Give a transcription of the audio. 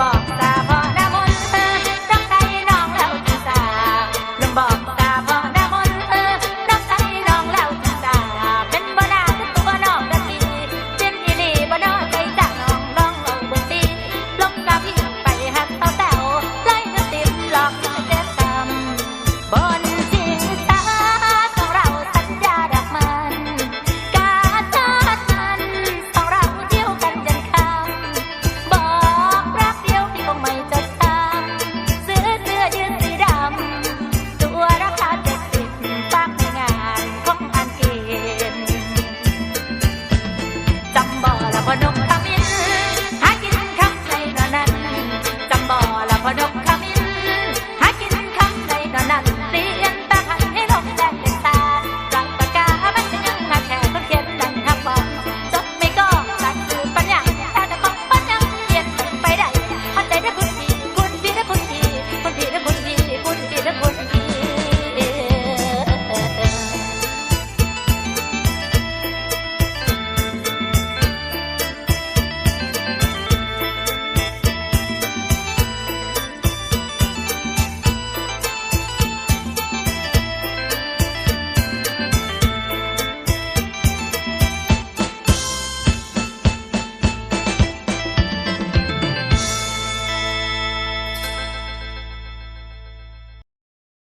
บอกตาพ่อหน้ามนเออน้องใส่น้องแล้ด่ามลำบอกตาพ่อหน้ามนเออน้องใส่น้องแล้ด่าเป็นบ่นาคือตัวน้องกะทิเป็นอีหลีบ่น้อใจจากน้องน้องเอาบุตรีลงตาพี่ไปหักต้าแต๋วไล่เงิติดหลอกเจ็ำบ่น they